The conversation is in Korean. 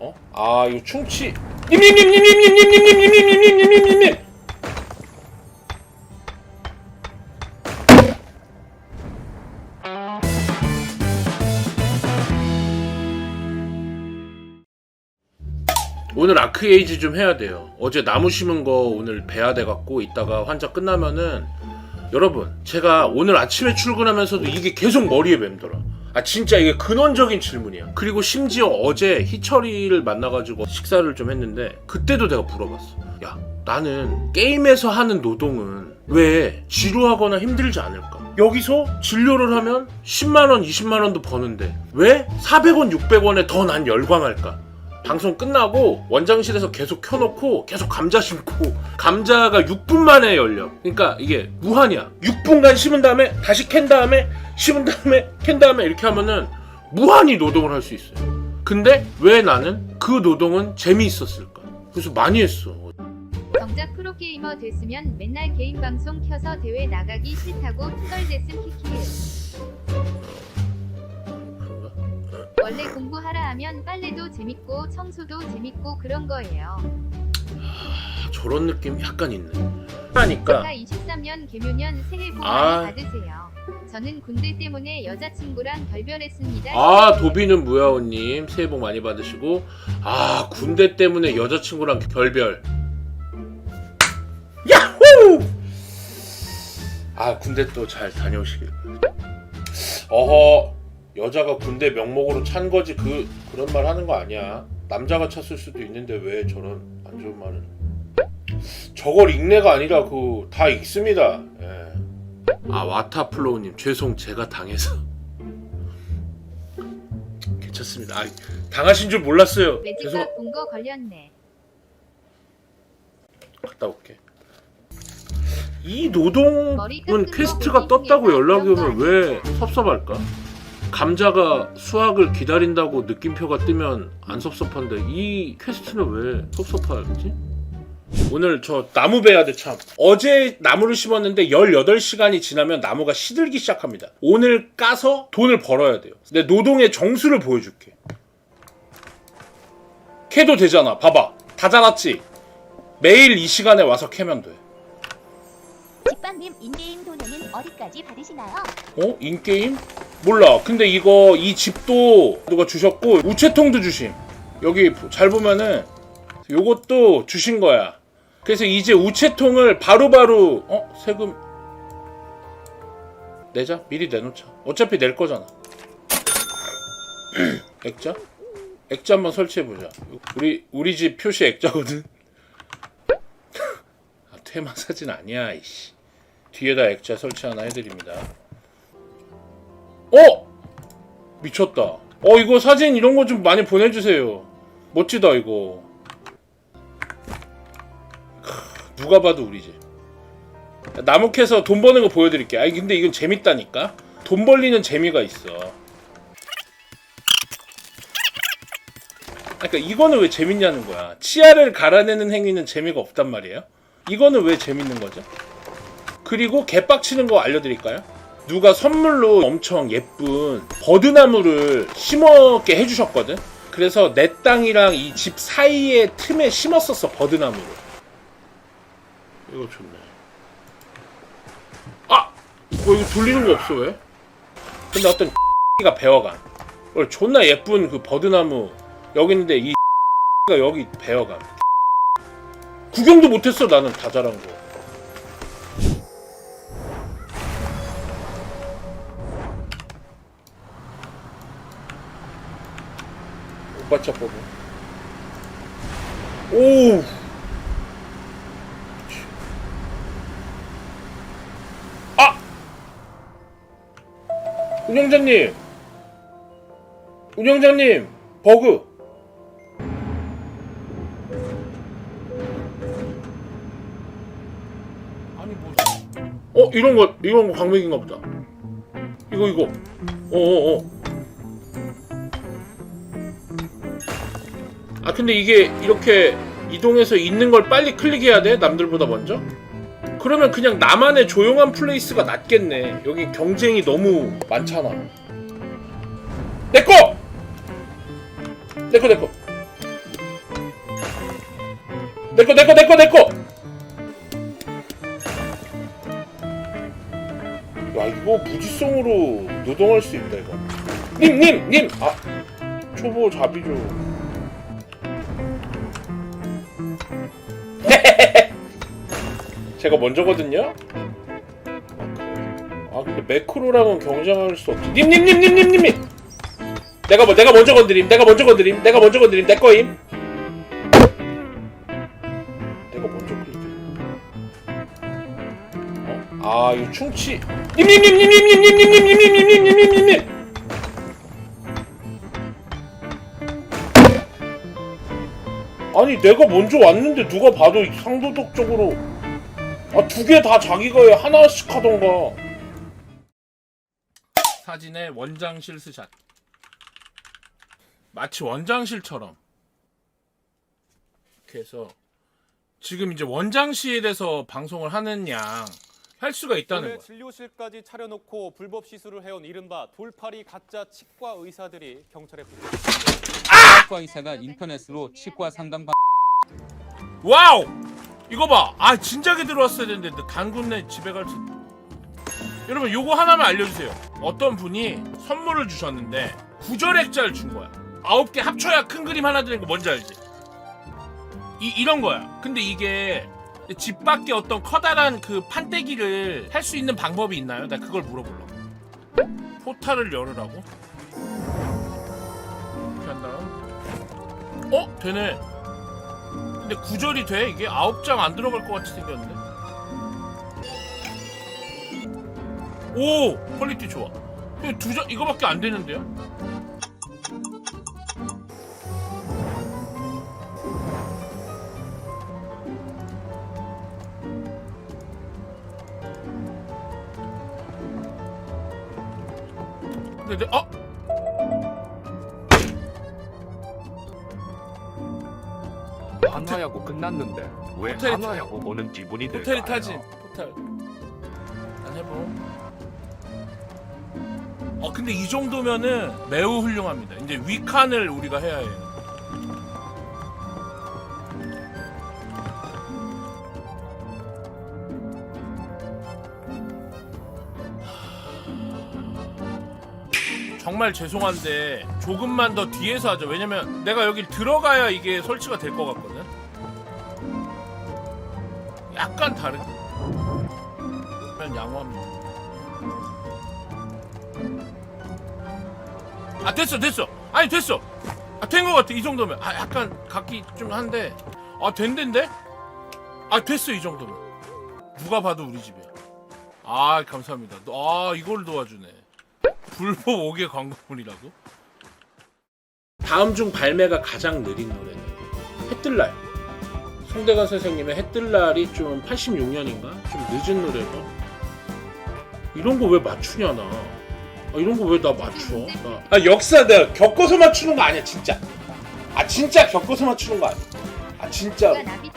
어? 아 이거 충치 님님님님님님님님님님님님님님님님 오늘 아크에이지 좀 해야 돼요. 어제 나무 심은 거 오늘 배야 돼 갖고 이따가 환자 끝나면은 여러분 제가 오늘 아침에 출근하면서도 이게 계속 머리에 맴돌아. 아 진짜 이게 근원적인 질문이야. 그리고 심지어 어제 희철이를 만나가지고 식사를 좀 했는데 그때도 내가 물어봤어. 야 나는 게임에서 하는 노동은 왜 지루하거나 힘들지 않을까? 여기서 진료를 하면 10만원, 20만원도 버는데 왜 400원, 600원에 더 난 열광할까? 방송 끝나고 원장실에서 계속 켜놓고 계속 감자 심고 감자가 6분 만에 열려. 그러니까 이게 무한이야. 6분간 심은 다음에 다시 캔 다음에 심은 다음에 캔 다음에 이렇게 하면은 무한히 노동을 할 수 있어요. 근데 왜 나는 그 노동은 재미있었을까? 그래서 많이 했어. 정작 프로게이머 됐으면 맨날 개인 방송 켜서 대회 나가기 싫다고 투덜댔음 키키을 원래 공부하라 하면 빨래도 재밌고 청소도 재밌고 그런 거예요. 아, 저런 느낌 약간 있네. 제가 23년 개묘년 새해 복 아. 많이 받으세요. 저는 군대 때문에 여자친구랑 결별했습니다. 아 도비는 무야호님 새해 복 많이 받으시고 아 군대 때문에 여자친구랑 결별 야호 아 군대 또 잘 다녀오시길 어허 여자가 군대 명목으로 찬 거지 그 그런 말 하는 거 아니야 남자가 찼을 수도 있는데 왜 저런 안 좋은 말을 저걸 읽네가 아니라 그 다 읽습니다 예. 아 와타플로우님 죄송 제가 당해서 괜찮습니다. 아, 당하신 줄 몰랐어요. 죄송. 레지가 본거 걸렸네. 갔다 올게. 이 노동은 머리 퀘스트가 떴다고 연락이 오면 왜 섭섭할까? 감자가 수확을 기다린다고 느낌표가 뜨면 안 섭섭한데 이 퀘스트는 왜 섭섭하지? 오늘 저 나무 베야 돼 참. 어제 나무를 심었는데 18시간이 지나면 나무가 시들기 시작합니다. 오늘 까서 돈을 벌어야 돼요. 내 노동의 정수를 보여줄게. 캐도 되잖아. 봐봐. 다 자랐지? 매일 이 시간에 와서 캐면 돼. 직방님 인게임 돈은 어디까지 받으시나요? 어? 인게임? 몰라. 근데 이거 이 집도 누가 주셨고 우체통도 주심. 여기 잘 보면은 요것도 주신 거야. 그래서 이제 우체통을 바로바로 어? 세금 내자. 미리 내놓자. 어차피 낼 거잖아. 액자? 액자 한번 설치해 보자. 우리 우리 집 표시 액자거든. 아, 테마 사진 아니야, 이씨. 뒤에다 액자 설치 하나 해드립니다. 어? 미쳤다. 어, 이거 사진 이런 거 좀 많이 보내주세요. 멋지다, 이거. 크, 누가 봐도 우리 집. 나무 캐서 돈 버는 거 보여드릴게. 아니, 근데 이건 재밌다니까? 돈 벌리는 재미가 있어. 그러니까 이거는 왜 재밌냐는 거야. 치아를 갈아내는 행위는 재미가 없단 말이에요. 이거는 왜 재밌는 거죠? 그리고 개빡치는 거 알려드릴까요? 누가 선물로 엄청 예쁜 버드나무를 심었게 해주셨거든? 그래서 내 땅이랑 이 집 사이에 틈에 심었었어, 버드나무를. 이거 좋네. 아! 어, 이거 돌리는 거 없어, 왜? 근데 어떤 가 베어간. 어, 존나 예쁜 그 버드나무 여기 있는데 이 가 여기 베어간. 구경도 못했어, 나는 다 자란 거. 차 뽑아. 오! 아! 운영자님! 운영자님! 버그! 아니 뭐 어? 이런 거 이런 거 광맥인가 보다 이거 이거 어어 어 아 근데 이게 이렇게 이동해서 있는 걸 빨리 클릭해야 돼? 남들보다 먼저? 그러면 그냥 나만의 조용한 플레이스가 낫겠네. 여기 경쟁이 너무 많잖아. 내꺼! 내꺼 내꺼. 내꺼 내꺼 내꺼 내꺼! 야 이거 무지성으로 노동할 수 있다 이거. 님 님 님 아 초보 자비죠 제가 먼저거든요 아 근데 매크로랑은 경쟁할 수 없지 님님님님님님님 내가 뭐 내가 먼저 건드림 내가 먼저 건드림 내가 먼저 건드림 내 거임 내가 먼저 클릭 어? 아 이거 충치 님님님님님님님님님님님님님님님 아니 내가 먼저 왔는데 누가 봐도 상도덕적으로. 아 두 개 다 자기가 해. 하나씩 하던가. 사진의 원장실 스샷. 마치 원장실처럼. 이렇게 해서 지금 이제 원장실에서 방송을 하는 양 할 수가 있다는 거야. 진료실까지 차려놓고 불법 시술을 해온 이른바 돌팔이 가짜 치과 의사들이 경찰에 붙잡혔습니다. 치과 의사가 인터넷으로 치과 상담 방 와우! 이거 봐 아 진작에 들어왔어야 되는데 나 단군네 집에 갈 수... 여러분 요거 하나만 알려주세요. 어떤 분이 선물을 주셨는데 구절액자를 준 거야. 아홉 개 합쳐야 큰 그림 하나 되는 거 뭔지 알지? 이, 이런 거야. 근데 이게 집 밖에 어떤 커다란 그 판때기를 할 수 있는 방법이 있나요? 나 그걸 물어보려고. 포탈을 열으라고? 한다음 어? 되네 근데 구절이 돼? 이게 아홉 장 안 들어갈 것 같이 생겼는데. 오 퀄리티 좋아. 이거 두 장 이거밖에 안 되는데요? 근데 내, 어? 한화야구 끝났는데 왜 호텔이 한화야구 보는 기분이 들까요? 호텔이 타지. 호텔. 난 해보. 어 근데 이 정도면은 매우 훌륭합니다. 이제 위칸을 우리가 해야 해요 정말 죄송한데 조금만 더 뒤에서 하죠. 왜냐면 내가 여기 들어가야 이게 설치가 될 것 같거든. 약간 다르게 그냥 양호합니다 아 됐어 됐어. 아니 됐어. 아 된 것 같아 이 정도면. 아 약간 각기 좀 한데. 아 된댄데? 아 됐어 이 정도면. 누가 봐도 우리 집이야. 아 감사합니다. 아 이걸 도와주네 불법 5개 광고물이라고? 다음 중 발매가 가장 느린 노래는 해뜰날. 송대관 선생님의 해뜰날이 좀 86년인가? 좀 늦은 노래고. 이런 거 왜 맞추냐 나. 아, 이런 거 왜 나 맞춰? 나. 아 역사 내가 겪어서 맞추는 거 아니야 진짜. 아 진짜 겪어서 맞추는 거 아니야. 아 진짜. 치과 나비